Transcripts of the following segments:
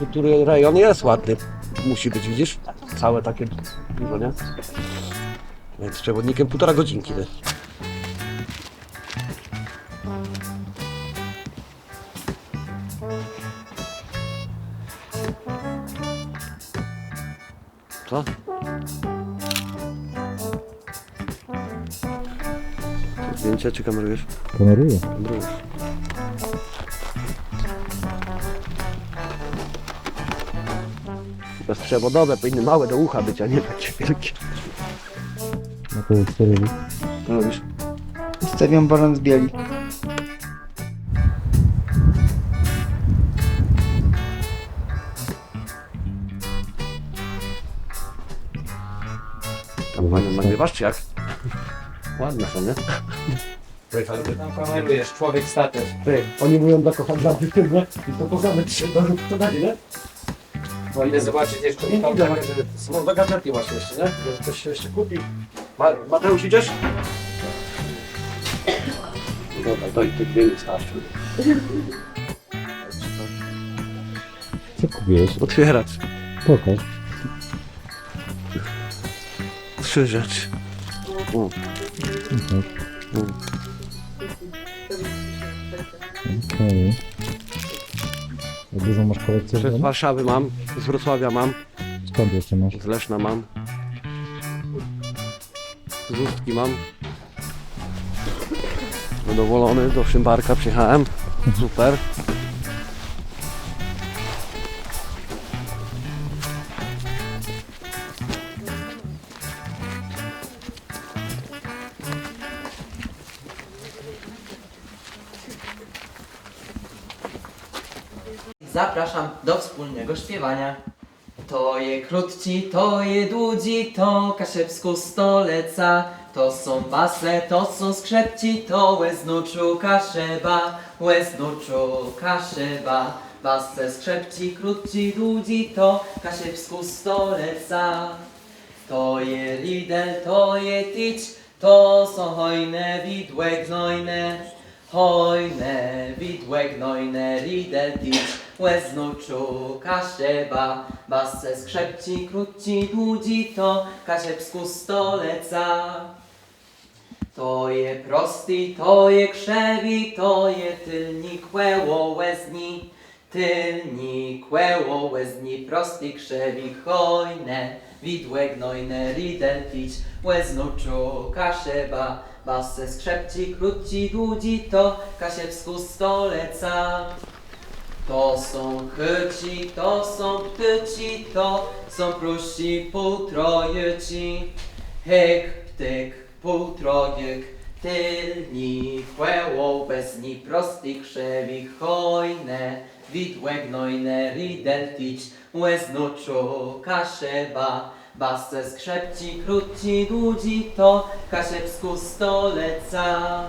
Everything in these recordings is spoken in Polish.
infrastruktury rejon jest ładny. Musi być, widzisz? Całe takie dużo, nie? Więc z przewodnikiem półtora godzinki. Nie? Co? Zdjęcia czy kamerujesz? Kameruję. Kamerujesz. Bezprzewodowe, powinny małe do ucha być, a nie takie wielkie. Na to 4 Co robisz? Stawiam balon z bieli. Tam ładnie nagrywasz czy jak? Ładne są, nie? Tam kamerujesz, człowiek statek. Ty, oni mówią dla kochań dla dziewczyny i to pokażemy ci do to dali, nie? Bo idę zobaczyć jeszcze Nie takie, że no do gazetki właśnie jeszcze, nie? Może ktoś się jeszcze kupi. Ma, Mateusz idziesz? No Dobra, to i ty dwie mi starczy. Co kupiłeś? Otwierać. Pokaż. Trzy rzeczy. O, Okej. o. Okej. Jak dużą masz kolekcję? w Z domu? Warszawy mam, z Wrocławia mam, Skąd jeszcze masz? z Leszna mam. Z Ustki mam. Zadowolony, do Szymbarka przyjechałem. Super. Zapraszam do wspólnego śpiewania. To je krótci, to je dłudzi, to kaszebsku stoleca. To są basle, to są skrzepci, to łeznuczu kaszeba, łeznuczu kaszeba. Basle, skrzepci, krótci, dłudzi, to kaszebsku stoleca. To je lidel, to je ticz, to są hojne widłe gnojne. Hojne widłe gnojne, lidel łeznuczu kaszeba. Basse skrzepci, krótci, dłudzi, to kasiebsku stoleca. To je prosty, to je krzewi, to je tylni kłeło łezni. Tylni kłeło łezni, prosty krzewi, hojne, widłe gnojne, ridel pić, łeznuczu kaszeba. Basse skrzepci, krótci, dłudzi, to kasiebsku stoleca. To są chyci, to są ptyci, to są pruści półtrojuci. Hyk, ptyk, półtrojek, tylni, chłeło, bezni, prosty krzewi, hojne, widłe gnojne, rideltić, łeznuczu, kaszeba, basse skrzepci, krótci, dłudzi, to kaszebsku stoleca.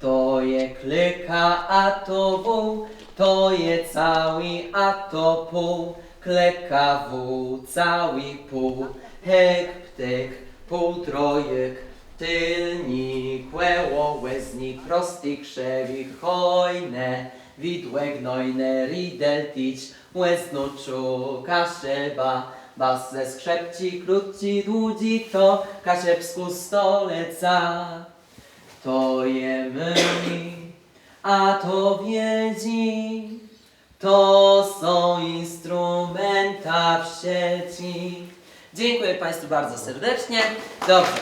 To je kleka, a to wół, to je cały, a to pół, kleka wół, cały pół, hek, ptyk, półtrojek, tylni, kłeło, łezni, prosty krzewi, hojne, widłe gnojne, rideltić, łeznuczu, kaszeba, basse skrzepci, krótci, dłudzi, to kasiebsku stoleca. To je myli, a to wiedzi, to są instrumenta w sieci. Dziękuję Państwu bardzo serdecznie. Dobrze.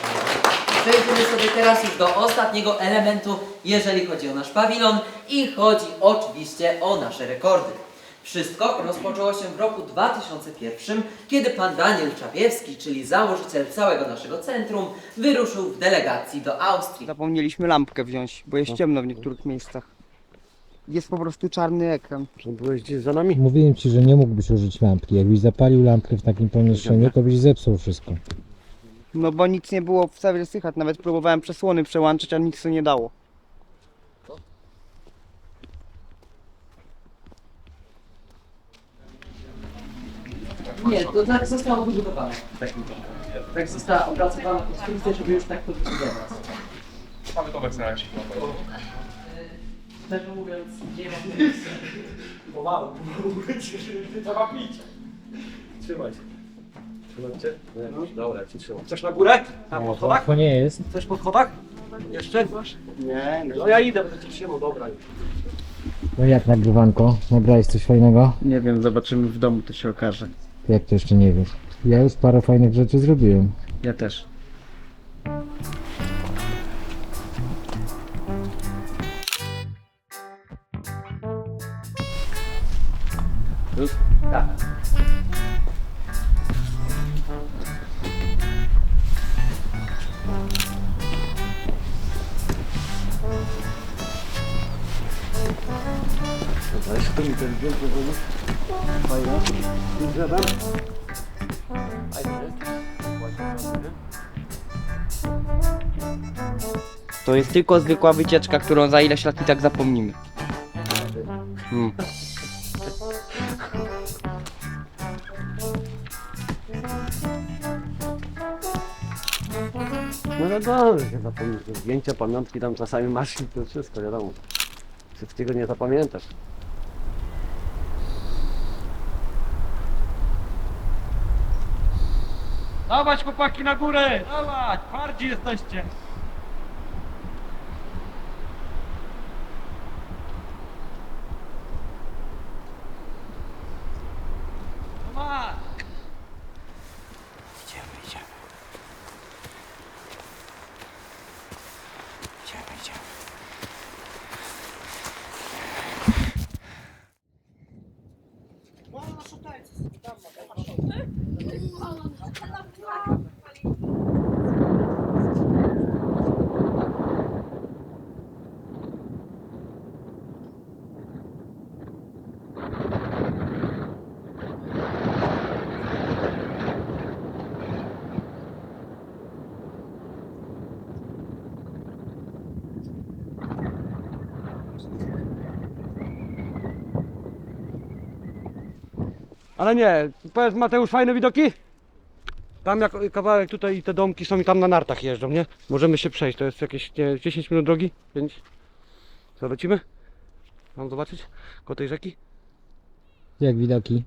Przejdziemy sobie teraz już do ostatniego elementu, jeżeli chodzi o nasz pawilon i chodzi oczywiście o nasze rekordy. Wszystko rozpoczęło się w roku 2001, kiedy pan Daniel Czapiewski, czyli założyciel całego naszego centrum, wyruszył w delegacji do Austrii. Zapomnieliśmy lampkę wziąć, bo jest ciemno w niektórych miejscach. Jest po prostu czarny ekran. Czy byłeś gdzieś za nami? Mówiłem ci, że nie mógłbyś użyć lampki. Jakbyś zapalił lampkę w takim pomieszczeniu, to byś zepsuł wszystko. No bo nic nie było wcale słychać, nawet próbowałem przesłony przełączyć, a nic to nie dało. Nie, to tak zostało wybudowane. Tak została opracowana konstrukcja, żeby już tak to wyglądać. Mamy to w Excelu. Szczerze mówiąc, nie mam pomysłu. Pomału, trzeba pić. Trzymaj się. Trzymaj cię? Nie, Dobra, ja ci trzymam. Chcesz na górę? Tam po schodach? Łatwo nie jest. Chcesz po schodach? Jeszcze? Nie, No ja idę, będę cię trzymał, dobra. No jak nagrywanko? Nagrałeś coś fajnego? Nie wiem, zobaczymy w domu, to się okaże. Jak to jeszcze nie wiesz? Ja już parę fajnych rzeczy zrobiłem. Ja też. Już? Tak. Dobra, jeszcze to mi ten. Fajnie. I drzewem. Fajnie, nie? Ładnie, To jest tylko zwykła wycieczka, którą za ileś lat i tak zapomnimy. Hmm. Wiadomo, że się zapomnisz. Zdjęcia, pamiątki tam czasami masz i to wszystko, wiadomo. Wszystkiego nie zapamiętasz. Dawać chłopaki na górę! Dawać! Twardzi jesteście! Ale nie, powiedz Mateusz, fajne widoki? Tam jak kawałek tutaj te domki są i tam na nartach jeżdżą, nie? Możemy się przejść, to jest jakieś nie, 10 minut drogi? 5? Co, lecimy? Mam zobaczyć? Koło tej rzeki? Jak widoki?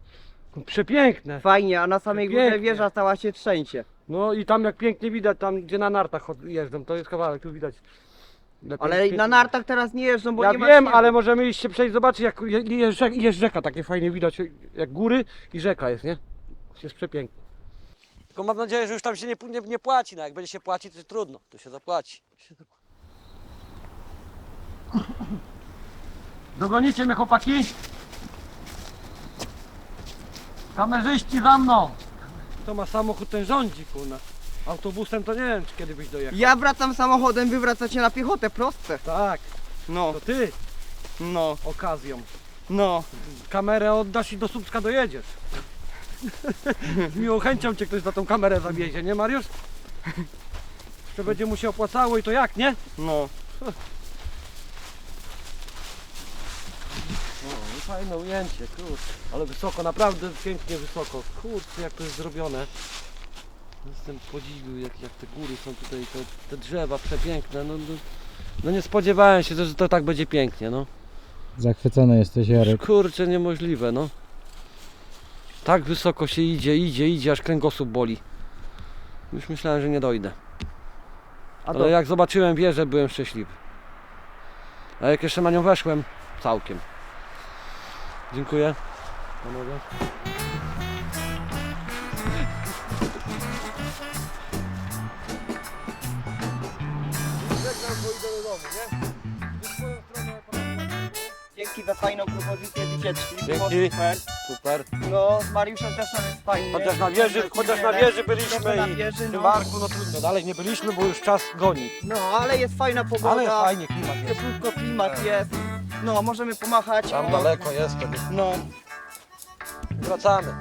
Przepiękne! Fajnie, a na samej górze wieża cała się trzęsie. No i tam jak pięknie widać, tam gdzie na nartach chod- jeżdżą, to jest kawałek, tu widać. Lepiej- Ale na nartach teraz nie jeżdżą, bo Ja nie ma wiem, śniegu. ale możemy iść się przejść, zobaczyć jak je- jest, rzek, jest rzeka, takie fajnie widać, jak góry i rzeka jest, nie? Jest przepięknie. Tylko mam nadzieję, że już tam się nie, nie, nie płaci, no jak będzie się płacić, to trudno, to się zapłaci. Dogonicie mnie chłopaki? Kamerzyści za mną! To ma samochód ten rządzi, kurna. Autobusem to nie wiem, czy kiedy byś dojechał. Ja wracam samochodem, wy wracacie na piechotę, proste. Tak, No, to ty no, okazją. no. Kamerę oddasz i do Słupska dojedziesz. Z miłą chęcią cię ktoś za tą kamerę zawiezie, nie Mariusz? Jeszcze będzie mu się opłacało i to jak, nie? No. No, i fajne ujęcie, kurczę. Ale wysoko, naprawdę pięknie wysoko. Kurczę, jak to jest zrobione. Jestem podziwił, jak, jak te góry są tutaj, te, te drzewa przepiękne. No, no, no nie spodziewałem się, że to tak będzie pięknie, no. Zachwycony jesteś, Jarek. Kurczę, niemożliwe, no. Tak wysoko się idzie, idzie, idzie, aż kręgosłup boli. Już myślałem, że nie dojdę. A Ale do... jak zobaczyłem wieżę, byłem szczęśliwy. A jak jeszcze na nią weszłem, całkiem. Dziękuję. Panowie. Za fajną propozycję wycieczki. było Dzięki. Super. Super. No, z Mariuszem też nam jest fajnie. Chociaż na wieży, chociaż na wieży byliśmy i w no. Marku, no trudno, dalej nie byliśmy, bo już czas goni. No, ale jest fajna pogoda. Ale fajnie klimat jest. Cieplutko klimat jest. No, możemy pomachać. Tam no, daleko jest, No, wracamy.